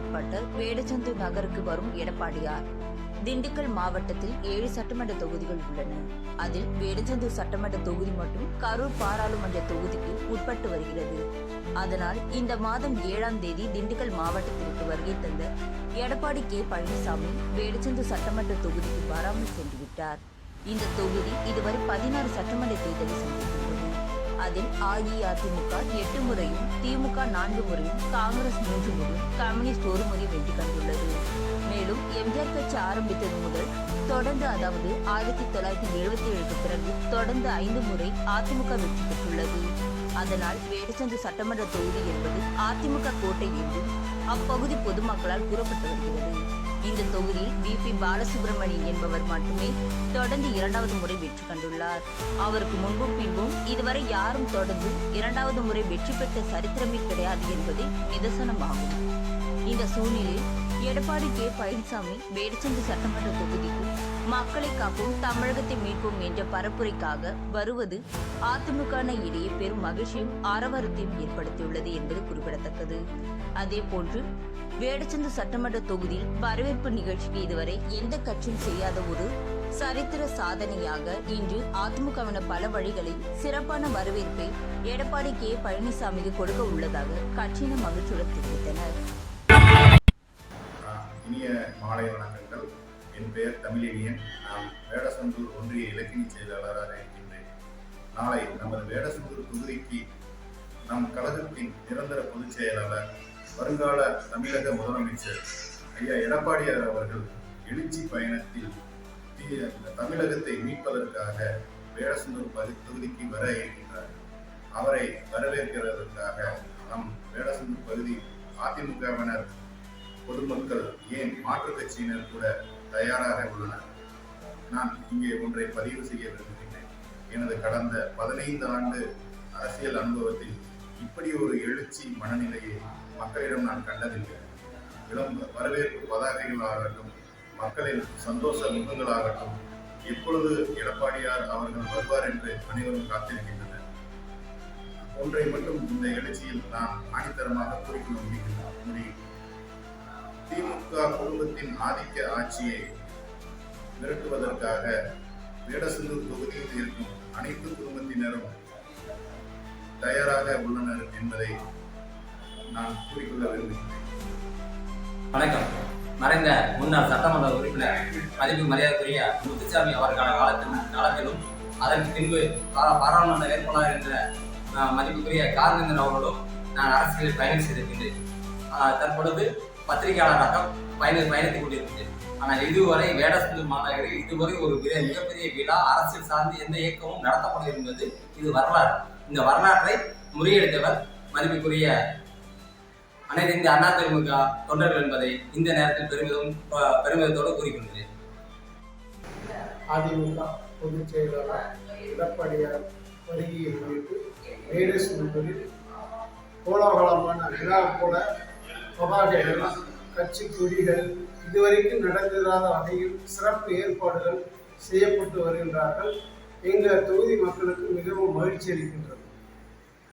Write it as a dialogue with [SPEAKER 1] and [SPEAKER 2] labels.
[SPEAKER 1] உட்பட்ட வேடச்சந்தூர் நகருக்கு வரும் எடப்பாடியார். திண்டுக்கல் மாவட்டத்தில் ஏழு சட்டமன்ற தொகுதிகள் உள்ளன. அதில் வேடச்சந்து சட்டமன்ற தொகுதி மற்றும் கரூர் பாராளுமன்ற தொகுதிக்கு உட்பட்டு வருகிறது. அதனால் இந்த மாதம் ஏழாம் தேதி திண்டுக்கல் மாவட்டத்திற்கு வருகை தந்த எடப்பாடி கே. பழனிசாமி வேடச்சந்து சட்டமன்ற தொகுதிக்கு வராமல் சென்றுவிட்டார். இந்த தொகுதி இதுவரை பதினாறு சட்டமன்ற தேர்தலை சந்தித்துள்ளது. அதில் அஇஅதிமுக எட்டு முறையும் திமுக நான்கு முறையும் காங்கிரஸ் மூன்று முறையும் கம்யூனிஸ்ட் ஒரு முறை வெற்றி கண்டுள்ளது. மேலும் எம்ஜிஆர் கட்சி ஆரம்பித்தது முதல் தொடர்ந்து அதாவது ஆயிரத்தி தொள்ளாயிரத்தி எழுபத்தி ஏழுக்கு பிறகு தொடர்ந்து ஐந்து முறை அதிமுக வெற்றி பெற்றுள்ளது. அதனால் வேடச்சந்து சட்டமன்ற தொகுதி என்பது அதிமுக கோட்டை என்றும் அப்பகுதி பொதுமக்களால் கூறப்பட்டு வருகிறது இந்த தொகுதியில் வி பி பாலசுப்ரமணியன் என்பவர் மட்டுமே தொடர்ந்து இரண்டாவது முறை வெற்றி கண்டுள்ளார். அவருக்கு முன்பும் பின்பும் இதுவரை யாரும் தொடர்ந்து இரண்டாவது முறை வெற்றி பெற்ற சரித்திரமே கிடையாது என்பது நிதர்சனமாகும். இந்த சூழ்நிலையில் எடப்பாடி கே. பழனிசாமி வேடச்சந்தி சட்டமன்ற தொகுதிக்கு மக்களை காப்போம் தமிழகத்தை மீட்போம் என்ற பரப்புரைக்காக வருவது அதிமுக இடையே பெரும் மகிழ்ச்சியும் ஆரவாரத்தையும் ஏற்படுத்தியுள்ளது என்பது குறிப்பிடத்தக்கது. அதேபோன்று வேடச்சந்து சட்டமன்ற தொகுதியில் வரவேற்பு நிகழ்ச்சிக்கு இதுவரை எந்த கட்சியும் செய்யாத ஒரு சரித்திர சாதனையாக இன்று அதிமுகவின பல வழிகளில் சிறப்பான வரவேற்பை எடப்பாடி கே. பழனிசாமிக்கு கொடுக்க உள்ளதாக கட்சியினர் மகிழ்ச்சியுடன் தெரிவித்தனர்.
[SPEAKER 2] இனிய மாலை வணக்கங்கள். என் பெயர் தமிழினியன். நான் வேடசந்தூர் ஒன்றிய இலக்கிய செயலாளராக இருக்கின்றேன். நாளை நமது வேடசந்தூர் தொகுதிக்கு நம் கழகத்தின் நிரந்தர பொதுச் செயலாளர் வருங்கால தமிழக முதலமைச்சர் ஐயா எடப்பாடியார் அவர்கள் எழுச்சி பயணத்தில் தமிழகத்தை மீட்பதற்காக வேடசந்தூர் பகு தொகுதிக்கு வர இருக்கின்றார். அவரை வரவேற்கிறதற்காக நம் வேடசந்தூர் பகுதி அதிமுகவினர் பொதுமக்கள் ஏன் மாற்றுக் கட்சியினர் கூட தயாராக உள்ளனர்? நான் இங்கே ஒன்றை பதிவு செய்ய விரும்புகிறேன் எனது கடந்த பதினைந்து ஆண்டு அரசியல் அனுபவத்தில் இப்படி ஒரு எழுச்சி மனநிலையை மக்களிடம் நான் கண்டதில்லை. இளம் வரவேற்பு பதாகைகளாகட்டும் மக்களின் சந்தோஷ முகங்களாகட்டும் எப்பொழுது எடப்பாடியார் அவர்கள் வருவார் என்று அனைவரும் காத்திருக்கின்றனர். ஒன்றை மட்டும் இந்த எழுச்சியில் நான் ஆணித்தரமாக குறிப்பிட முடியும்? திமுக குடும்பத்தின் ஆதிக்க ஆட்சியை நிறுத்துவதற்காக வேடசந்தூர் தொகுதியில் இருக்கும் அனைத்து குடும்பத்தினரும் தயாராக உள்ளனர் என்பதை நான் கூறிக்கொள்ள விரும்புகிறேன்.
[SPEAKER 3] வணக்கம். மறைந்த முன்னாள் சட்டமன்ற உறுப்பினர் மதிப்பு மரியாதைக்குரிய முத்துசாமி அவருக்கான காலத்தில் காலத்திலும் அதற்கு பின்பு பாராளுமன்ற வேட்பாளர் என்ற மதிப்புக்குரிய கார்மேந்திரன் அவர்களும் நான் அரசியலில் பயணம் செய்திருக்கின்றேன். தற்பொழுது பத்திரிகையாளராக பயண பயணித்துக் கொண்டிருந்தது ஆனால் இதுவரை வேடசந்தூர் மாநகரில் இதுவரை ஒரு மிக- மிகப்பெரிய விழா அரசியல் சார்ந்து எந்த இயக்கமும் நடத்தப்படும் என்பது இது வரலாறு. இந்த வரலாற்றை முறியடித்தவர் மதிப்புக்குரிய அனைத்து இந்திய அண்ணா திமுக தொண்டர்கள் என்பதை இந்த நேரத்தில் பெருமிதம் பெருமிதத்தோடு கூறிக்கொள்கிறேன்.
[SPEAKER 4] அதிமுக பொதுச் செயலாளர் எடப்பாடியார் வருகையை முன்னிட்டு வேடசந்தூரில் கோலாகலமான விழா போல பதாகைகள் கட்சி கொடிகள் இதுவரைக்கும் நடந்திராத வகையில் சிறப்பு ஏற்பாடுகள் செய்யப்பட்டு வருகின்றார்கள். எங்கள் தொகுதி மக்களுக்கு மிகவும் மகிழ்ச்சி அளிக்கின்றது.